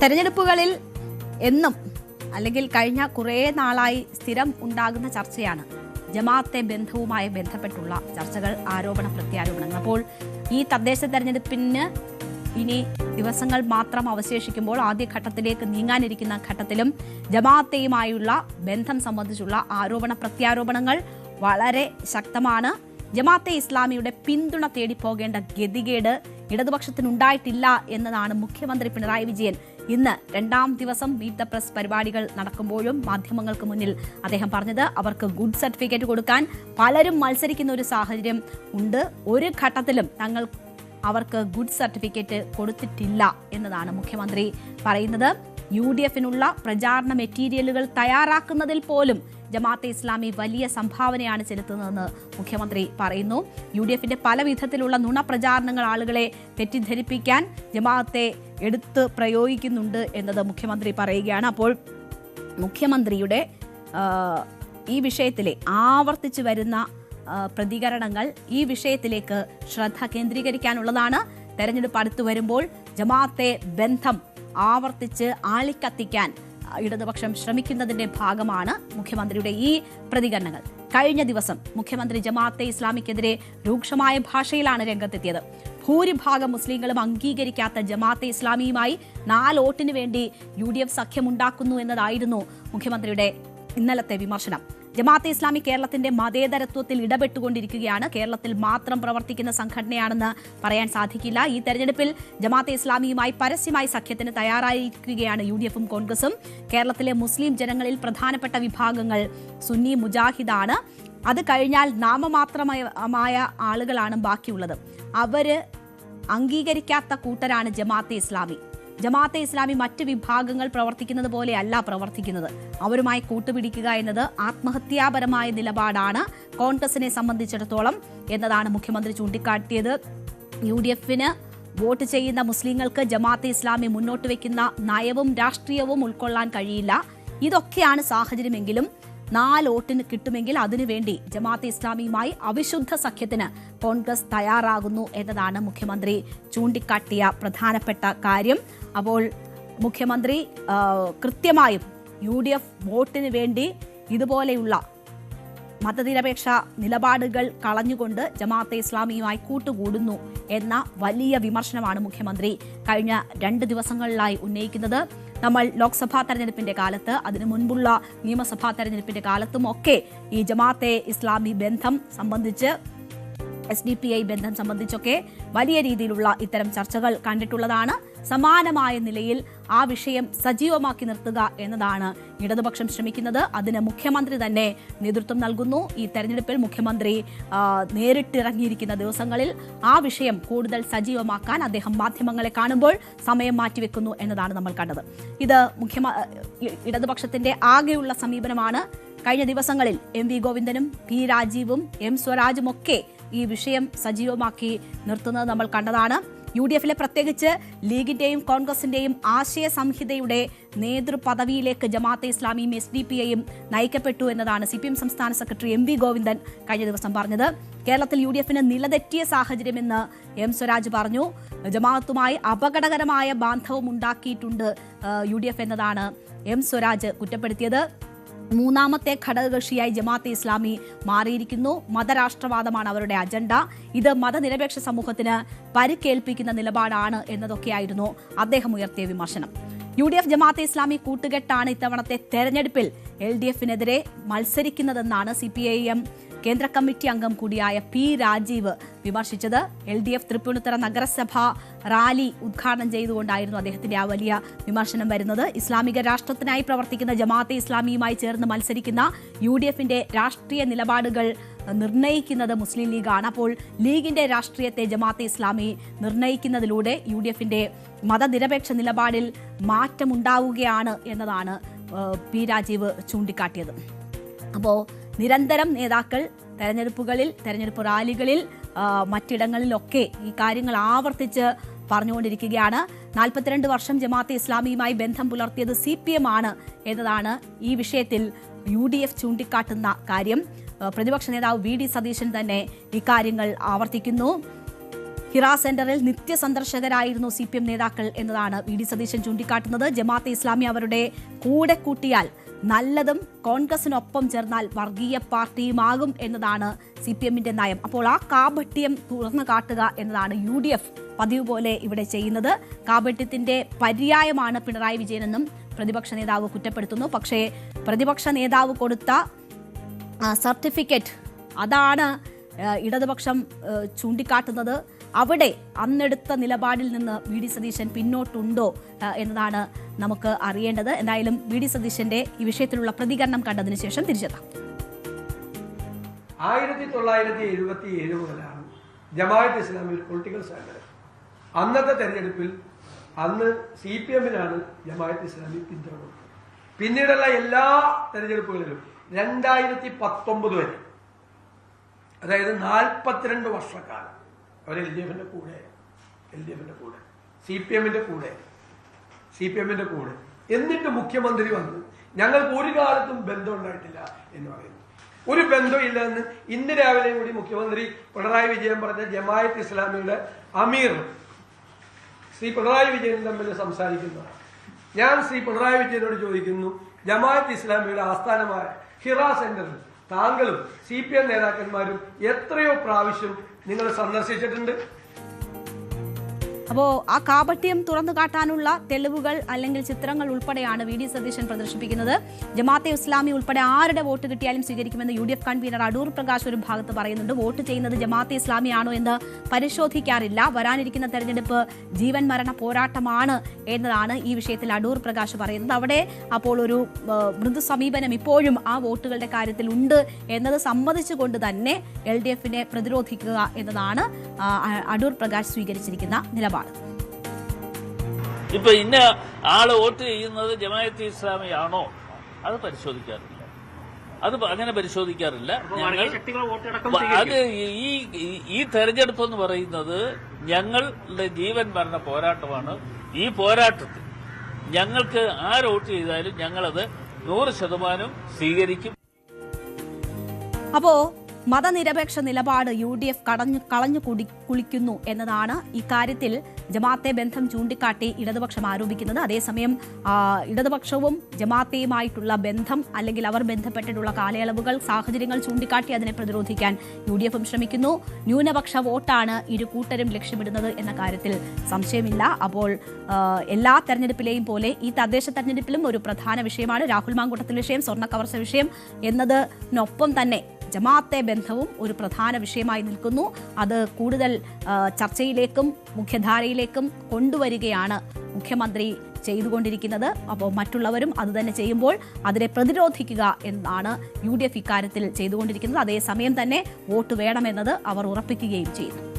തെരഞ്ഞെടുപ്പുകളിൽ എന്നും അല്ലെങ്കിൽ കഴിഞ്ഞ കുറേ നാളായി സ്ഥിരം ഉണ്ടാകുന്ന ചർച്ചയാണ്. ജമാഅത്തെ ബന്ധവുമായി ബന്ധപ്പെട്ടുള്ള ചർച്ചകൾ ആരോപണ പ്രത്യാരോപണങ്ങൾ. അപ്പോൾ ഈ തദ്ദേശ തെരഞ്ഞെടുപ്പിന് ഇനി ദിവസങ്ങൾ മാത്രം അവശേഷിക്കുമ്പോൾ ആദ്യഘട്ടത്തിലേക്ക് നീങ്ങാനിരിക്കുന്ന ഘട്ടത്തിലും ജമാഅത്തെയുമായുള്ള ബന്ധം സംബന്ധിച്ചുള്ള ആരോപണ പ്രത്യാരോപണങ്ങൾ വളരെ ശക്തമാണ്. ജമാഅത്തെ ഇസ്ലാമിയുടെ പിന്തുണ തേടി പോകേണ്ട ഗതികേട് ഇടതുപക്ഷത്തിനുണ്ടായിട്ടില്ല എന്നതാണ് മുഖ്യമന്ത്രി പിണറായി വിജയൻ ഇന്ന് രണ്ടാം ദിവസം മീറ്റ് ദ പ്രസ് പരിപാടികൾ നടക്കുമ്പോഴും മാധ്യമങ്ങൾക്ക് മുന്നിൽ അദ്ദേഹം പറഞ്ഞത് അവർക്ക് ഗുഡ് സർട്ടിഫിക്കറ്റ് കൊടുക്കാൻ പലരും മത്സരിക്കുന്ന ഒരു സാഹചര്യം ഉണ്ട്. ഒരു ഘട്ടത്തിലും തങ്ങൾ അവർക്ക് ഗുഡ് സർട്ടിഫിക്കറ്റ് കൊടുത്തിട്ടില്ല എന്നതാണ് മുഖ്യമന്ത്രി പറയുന്നത്. യു ഡി എഫിനുള്ള പ്രചാരണ മെറ്റീരിയലുകൾ തയ്യാറാക്കുന്നതിൽ പോലും ജമാഅത്തെ ഇസ്ലാമി വലിയ സംഭാവനയാണ് ചെലുത്തുന്നതെന്ന് മുഖ്യമന്ത്രി പറയുന്നു. യു ഡി എഫിന്റെ പല വിധത്തിലുള്ള നുണപ്രചാരണങ്ങൾ ആളുകളെ തെറ്റിദ്ധരിപ്പിക്കാൻ ജമാഅത്തെ എടുത്ത് പ്രയോഗിക്കുന്നുണ്ട് എന്നത് മുഖ്യമന്ത്രി പറയുകയാണ്. അപ്പോൾ മുഖ്യമന്ത്രിയുടെ ഈ വിഷയത്തിലെ ആവർത്തിച്ചു വരുന്ന പ്രതികരണങ്ങൾ ഈ വിഷയത്തിലേക്ക് ശ്രദ്ധ കേന്ദ്രീകരിക്കാനുള്ളതാണ്. തെരഞ്ഞെടുപ്പ് അടുത്തു വരുമ്പോൾ ജമാഅത്തെ ബന്ധം ആവർത്തിച്ച് ആളിക്കത്തിക്കാൻ ഇടതുപക്ഷം ശ്രമിക്കുന്നതിന്റെ ഭാഗമാണ് മുഖ്യമന്ത്രിയുടെ ഈ പ്രതികരണങ്ങൾ. കഴിഞ്ഞ ദിവസം മുഖ്യമന്ത്രി ജമാഅത്തെ ഇസ്ലാമിക്കെതിരെ രൂക്ഷമായ ഭാഷയിലാണ് രംഗത്തെത്തിയത്. ഭൂരിഭാഗം മുസ്ലിങ്ങളും അംഗീകരിക്കാത്ത ജമാഅത്തെ ഇസ്ലാമിയുമായി നാല് വോട്ടിന് വേണ്ടി യു ഡി എഫ് സഖ്യമുണ്ടാക്കുന്നു എന്നതായിരുന്നു മുഖ്യമന്ത്രിയുടെ ഇന്നലത്തെ വിമർശനം. ജമാഅത്തെ ഇസ്ലാമി കേരളത്തിന്റെ മതേതരത്വത്തിൽ ഇടപെട്ടുകൊണ്ടിരിക്കുകയാണ്. കേരളത്തിൽ മാത്രം പ്രവർത്തിക്കുന്ന സംഘടനയാണെന്ന് പറയാൻ സാധിക്കില്ല. ഈ തെരഞ്ഞെടുപ്പിൽ ജമാഅത്തെ ഇസ്ലാമിയുമായി പരസ്യമായി സഖ്യത്തിന് തയ്യാറായിരിക്കുകയാണ് യു ഡി എഫും കോൺഗ്രസും. കേരളത്തിലെ മുസ്ലിം ജനങ്ങളിൽ പ്രധാനപ്പെട്ട വിഭാഗങ്ങൾ സുന്നി മുജാഹിദാണ്. അത് കഴിഞ്ഞാൽ നാമമാത്രമായ ആളുകളാണ് ബാക്കിയുള്ളത്. അവർ അംഗീകരിക്കാത്ത കൂട്ടരാണ് ജമാഅത്തെ ഇസ്ലാമി. ജമാഅത്തെ ഇസ്ലാമി മറ്റ് വിഭാഗങ്ങൾ പ്രവർത്തിക്കുന്നത് പോലെയല്ല പ്രവർത്തിക്കുന്നത്. അവരുമായി കൂട്ടുപിടിക്കുക എന്നത് ആത്മഹത്യാപരമായ നിലപാടാണ് കോൺഗ്രസിനെ സംബന്ധിച്ചിടത്തോളം എന്നതാണ് മുഖ്യമന്ത്രി ചൂണ്ടിക്കാട്ടിയത്. യു ഡി എഫിന് വോട്ട് ചെയ്യുന്ന മുസ്ലിങ്ങൾക്ക് ജമാഅത്തെ ഇസ്ലാമി മുന്നോട്ട് വയ്ക്കുന്ന നയവും രാഷ്ട്രീയവും ഉൾക്കൊള്ളാൻ കഴിയില്ല. ഇതൊക്കെയാണ് സാഹചര്യമെങ്കിലും നാല് വോട്ടിന് കിട്ടുമെങ്കിൽ അതിനുവേണ്ടി ജമാഅത്തെ ഇസ്ലാമിയുമായി അവിശുദ്ധ സഖ്യത്തിന് കോൺഗ്രസ് തയ്യാറാകുന്നു എന്നതാണ് മുഖ്യമന്ത്രി ചൂണ്ടിക്കാട്ടിയ പ്രധാനപ്പെട്ട കാര്യം. അപ്പോൾ മുഖ്യമന്ത്രി കൃത്യമായും യു ഡി എഫ് വോട്ടിന് വേണ്ടി ഇതുപോലെയുള്ള മതനിരപേക്ഷ നിലപാടുകൾ കളഞ്ഞുകൊണ്ട് ജമാഅത്തെ ഇസ്ലാമിയുമായി കൂട്ടുകൂടുന്നു എന്ന വലിയ വിമർശനമാണ് മുഖ്യമന്ത്രി കഴിഞ്ഞ രണ്ട് ദിവസങ്ങളിലായി ഉന്നയിക്കുന്നത്. നമ്മൾ ലോക്സഭാ തെരഞ്ഞെടുപ്പിന്റെ കാലത്ത് അതിനു മുൻപുള്ള നിയമസഭാ തെരഞ്ഞെടുപ്പിന്റെ കാലത്തും ഒക്കെ ഈ ജമാഅത്തെ ഇസ്ലാമി ബന്ധം സംബന്ധിച്ച് എസ് ഡി പി ഐ ബന്ധം സംബന്ധിച്ചൊക്കെ വലിയ രീതിയിലുള്ള ഇത്തരം ചർച്ചകൾ കണ്ടിട്ടുള്ളതാണ്. സമാനമായ നിലയിൽ ആ വിഷയം സജീവമാക്കി നിർത്തുക എന്നതാണ് ഇടതുപക്ഷം ശ്രമിക്കുന്നത്. അതിന് മുഖ്യമന്ത്രി തന്നെ നേതൃത്വം നൽകുന്നു. ഈ തെരഞ്ഞെടുപ്പിൽ മുഖ്യമന്ത്രി നേരിട്ടിറങ്ങിയിരിക്കുന്ന ദിവസങ്ങളിൽ ആ വിഷയം കൂടുതൽ സജീവമാക്കാൻ അദ്ദേഹം മാധ്യമങ്ങളെ കാണുമ്പോൾ സമയം മാറ്റിവെക്കുന്നു എന്നതാണ് നമ്മൾ കണ്ടത്. ഇത് മുഖ്യമ ഇടതുപക്ഷത്തിന്റെ ആകെയുള്ള സമീപനമാണ്. കഴിഞ്ഞ ദിവസങ്ങളിൽ എം വി ഗോവിന്ദനും പി രാജീവും എം സ്വരാജുമൊക്കെ ഈ വിഷയം സജീവമാക്കി നിർത്തുന്നത് നമ്മൾ കണ്ടതാണ്. യു ഡി എഫിലെ പ്രത്യേകിച്ച് ലീഗിന്റെയും കോൺഗ്രസിന്റെയും ആശയ സംഹിതയുടെ നേതൃപദവിയിലേക്ക് ജമാഅത്തെ ഇസ്ലാമിയും എസ് ഡി പി ഐയും നയിക്കപ്പെട്ടു എന്നതാണ് സി പി എം സംസ്ഥാന സെക്രട്ടറി എം വി ഗോവിന്ദൻ കഴിഞ്ഞ ദിവസം പറഞ്ഞത്. കേരളത്തിൽ യു ഡി എഫിന് നിലതെറ്റിയ സാഹചര്യമെന്ന് എം സ്വരാജ് പറഞ്ഞു. ജമാഅത്തുമായി അപകടകരമായ ബാന്ധവം ഉണ്ടാക്കിയിട്ടുണ്ട് യു ഡി എഫ് എന്നതാണ് എം സ്വരാജ് കുറ്റപ്പെടുത്തിയത്. മൂന്നാമത്തെ ഘടകകക്ഷിയായി ജമാഅത്തെ ഇസ്ലാമി മാറിയിരിക്കുന്നു. മതരാഷ്ട്രവാദമാണ് അവരുടെ അജണ്ട. ഇത് മതനിരപേക്ഷ സമൂഹത്തിന് പരിക്കേൽപ്പിക്കുന്ന നിലപാടാണ് എന്നതൊക്കെയായിരുന്നു അദ്ദേഹം ഉയർത്തിയ വിമർശനം. U D F Jamaat e Islami കൂട്ടുകെട്ടാണ് ഇത്തവണത്തെ തെരഞ്ഞെടുപ്പിൽ എൽ ഡി എഫിനെതിരെ മത്സരിക്കുന്നതെന്നാണ് സി പി ഐ എം കേന്ദ്ര കമ്മിറ്റി അംഗം കൂടിയായ പി രാജീവ് വിമർശിച്ചത് എൽ ഡി എഫ് തൃപ്പൂണിത്തുറ നഗരസഭ റാലി ഉദ്ഘാടനം ചെയ്തുകൊണ്ടായിരുന്നു അദ്ദേഹത്തിന്റെ ആ വലിയ വിമർശനം വരുന്നത്. ഇസ്ലാമിക രാഷ്ട്രത്തിനായി പ്രവർത്തിക്കുന്ന ജമാഅത്തെ ഇസ്ലാമിയുമായി ചേർന്ന് മത്സരിക്കുന്ന യു ഡി എഫിന്റെ രാഷ്ട്രീയ നിലപാടുകൾ നിർണയിക്കുന്നത് മുസ്ലിം ലീഗാണ്. അപ്പോൾ ലീഗിന്റെ രാഷ്ട്രീയത്തെ ജമാഅത്തെ ഇസ്ലാമി നിർണയിക്കുന്നതിലൂടെ യു ഡി എഫിന്റെ മതനിരപേക്ഷ നിലപാടിൽ മാറ്റമുണ്ടാവുകയാണ് എന്നതാണ് പി രാജീവ് ചൂണ്ടിക്കാട്ടിയത്. അപ്പോൾ നിരന്തരം നേതാക്കൾ തെരഞ്ഞെടുപ്പുകളിൽ തെരഞ്ഞെടുപ്പ് റാലികളിൽ മറ്റിടങ്ങളിലൊക്കെ ഈ കാര്യങ്ങൾ ആവർത്തിച്ച് പറഞ്ഞുകൊണ്ടിരിക്കുകയാണ്. നാൽപ്പത്തിരണ്ട് വർഷം ജമാഅത്തെ ഇസ്ലാമിയുമായി ബന്ധം പുലർത്തിയത് സി പി എം ആണ് എന്നതാണ് ഈ വിഷയത്തിൽ യു ഡി എഫ് ചൂണ്ടിക്കാട്ടുന്ന കാര്യം. പ്രതിപക്ഷ നേതാവ് വി ഡി സതീശൻ തന്നെ ഇക്കാര്യങ്ങൾ ആവർത്തിക്കുന്നു. ഹിറ സെന്ററിൽ നിത്യസന്ദർശകരായിരുന്നു സി പി എം നേതാക്കൾ എന്നതാണ് വി ഡി സതീശൻ ചൂണ്ടിക്കാട്ടുന്നത്. ജമാഅത്തെ ഇസ്ലാമി അവരുടെ കൂടെ കൂട്ടിയാൽ നല്ലതും കോൺഗ്രസിനൊപ്പം ചേർന്നാൽ വർഗീയ പാർട്ടിയുമാകും എന്നതാണ് സി പി എമ്മിന്റെ നയം. അപ്പോൾ ആ കാപട്യം തുറന്നു കാട്ടുക എന്നതാണ് യു ഡി എഫ് പതിവ് പോലെ ഇവിടെ ചെയ്യുന്നത്. കാപട്യത്തിന്റെ പര്യായമാണ് പിണറായി വിജയനെന്നും പ്രതിപക്ഷ നേതാവ് കുറ്റപ്പെടുത്തുന്നു. പക്ഷേ പ്രതിപക്ഷ നേതാവ് കൊടുത്ത സർട്ടിഫിക്കറ്റ് അതാണ് ഇടതുപക്ഷം ചൂണ്ടിക്കാട്ടുന്നത്. അവിടെ അന്നെടുത്ത നിലപാടിൽ നിന്ന് വി ഡി സതീശൻ പിന്നോട്ടുണ്ടോ എന്നതാണ് നമുക്ക് അറിയേണ്ടത്. എന്തായാലും വി ഡി സതീശന്റെ ഈ വിഷയത്തിലുള്ള പ്രതികരണം കണ്ടതിന് ശേഷം തിരിച്ചെത്താം. ആയിരത്തി തൊള്ളായിരത്തി എഴുപത്തി ഏഴ് മുതലാണ് ജമാഅത്ത് ഇസ്ലാമി പൊളിറ്റിക്കൽ സംഘടന അന്നത്തെ തെരഞ്ഞെടുപ്പിൽ അന്ന് സി പി എമ്മിനാണ് ജമാഅത്ത് ഇസ്ലാമി പിന്തുണ. പിന്നീടുള്ള എല്ലാ തെരഞ്ഞെടുപ്പുകളിലും രണ്ടായിരത്തി പത്തൊമ്പത് വരെ അതായത് നാൽപ്പത്തിരണ്ട് വർഷക്കാലം അവർ എൽ ഡി എഫിന്റെ കൂടെ എൽ ഡി എഫിന്റെ കൂടെ സി പി എമ്മിന്റെ കൂടെ സി പി എമ്മിന്റെ കൂടെ. എന്നിട്ട് മുഖ്യമന്ത്രി വന്ന്. ഞങ്ങൾക്ക് ഒരു കാലത്തും ബന്ധം ഉണ്ടായിട്ടില്ല എന്ന് പറയുന്നു. ഒരു ബന്ധമില്ല എന്ന് ഇന്ന് രാവിലെയും കൂടി മുഖ്യമന്ത്രി പിണറായി വിജയൻ പറഞ്ഞ ജമായത്ത് ഇസ്ലാമിയുടെ അമീർ ശ്രീ പിണറായി വിജയൻ തമ്മിൽ സംസാരിക്കുന്നതാണ്. ഞാൻ ശ്രീ പിണറായി വിജയനോട് ചോദിക്കുന്നു ജമായത്ത് ഇസ്ലാമിയുടെ ആസ്ഥാനമായ ഹിറ സെന്ററിൽ താങ്കളും സി പി എം നേതാക്കന്മാരും എത്രയോ പ്രാവശ്യം നിങ്ങൾ സന്ദർശിച്ചിട്ടുണ്ട്. അപ്പോ ആ കാപട്യം തുറന്നു കാട്ടാനുള്ള തെളിവുകൾ അല്ലെങ്കിൽ ചിത്രങ്ങൾ ഉൾപ്പെടെയാണ് വി ഡി സതീശൻ പ്രദർശിപ്പിക്കുന്നത്. ജമാഅത്തെ ഇസ്ലാമി ഉൾപ്പെടെ ആരുടെ വോട്ട് കിട്ടിയാലും സ്വീകരിക്കുമെന്ന് U D F convener Adoor Prakash ഒരു ഭാഗത്ത് പറയുന്നുണ്ട്. വോട്ട് ചെയ്യുന്നത് ജമാഅത്തെ ഇസ്ലാമിയാണോ എന്ന് പരിശോധിക്കാറില്ല. വരാനിരിക്കുന്ന തെരഞ്ഞെടുപ്പ് ജീവൻ മരണ പോരാട്ടമാണ് എന്നതാണ് ഈ വിഷയത്തിൽ അടൂർ പ്രകാശ് പറയുന്നത്. അവിടെ അപ്പോൾ ഒരു മൃദു സമീപനം ഇപ്പോഴും ആ വോട്ടുകളുടെ കാര്യത്തിൽ ഉണ്ട് എന്നത് സമ്മതിച്ചുകൊണ്ട് തന്നെ എൽ ഡി എഫിനെ പ്രതിരോധിക്കുക എന്നതാണ് അടൂർ പ്രകാശ് സ്വീകരിച്ചിരിക്കുന്ന നിലപാട്. ഇപ്പൊ ഇന്ന ആൾ വോട്ട് ചെയ്യുന്നത് ജമാഅത്ത് ഇസ്ലാമിയാണോ? അത് പരിശോധിക്കാറില്ല. അത് അങ്ങനെ പരിശോധിക്കാറില്ല. ഞങ്ങൾ അത് ഈ ഈ- ഈ തെരഞ്ഞെടുപ്പ് എന്ന് പറയുന്നത് ഞങ്ങളുടെ ജീവൻ മരണ പോരാട്ടമാണ്. ഈ പോരാട്ടത്തിൽ ഞങ്ങൾക്ക് ആര് വോട്ട് ചെയ്താലും ഞങ്ങളത് നൂറ് ശതമാനം സ്വീകരിക്കും. അപ്പോ മതനിരപേക്ഷ നിലപാട് യു ഡി എഫ് കടഞ്ഞു കളഞ്ഞു കുടി കുളിക്കുന്നു എന്നതാണ് ഇക്കാര്യത്തിൽ ജമാത്തെ ബന്ധം ചൂണ്ടിക്കാട്ടി ഇടതുപക്ഷം ആരോപിക്കുന്നത്. അതേസമയം ഇടതുപക്ഷവും ജമാഅത്തെയുമായിട്ടുള്ള ബന്ധം അല്ലെങ്കിൽ അവർ ബന്ധപ്പെട്ടിട്ടുള്ള കാലയളവുകൾ സാഹചര്യങ്ങൾ ചൂണ്ടിക്കാട്ടി അതിനെ പ്രതിരോധിക്കാൻ യു ഡി എഫും ശ്രമിക്കുന്നു. ന്യൂനപക്ഷ വോട്ടാണ് ഇരു കൂട്ടരും ലക്ഷ്യമിടുന്നത് എന്ന കാര്യത്തിൽ സംശയമില്ല. അപ്പോൾ എല്ലാ തെരഞ്ഞെടുപ്പിലെയും പോലെ ഈ തദ്ദേശ തെരഞ്ഞെടുപ്പിലും ഒരു പ്രധാന വിഷയമാണ് രാഹുൽ മാങ്കൂട്ടത്തിൽ വിഷയം സ്വർണ കവർച്ച വിഷയം. എന്നതിനൊപ്പം തന്നെ ജമാഅത്തെ ബന്ധവും ഒരു പ്രധാന വിഷയമായി നിൽക്കുന്നു. അത് കൂടുതൽ ചർച്ചയിലേക്കും മുഖ്യധാരയിലേക്കും കൊണ്ടുവരികയാണ് മുഖ്യമന്ത്രി ചെയ്തുകൊണ്ടിരിക്കുന്നത്. അപ്പോൾ മറ്റുള്ളവരും അത് തന്നെ ചെയ്യുമ്പോൾ അതിനെ പ്രതിരോധിക്കുക എന്നാണ് യു ഡി എഫ് ഇക്കാര്യത്തിൽ ചെയ്തുകൊണ്ടിരിക്കുന്നത്. അതേസമയം തന്നെ വോട്ട് വേണമെന്നത് അവർ ഉറപ്പിക്കുകയും ചെയ്യുന്നു.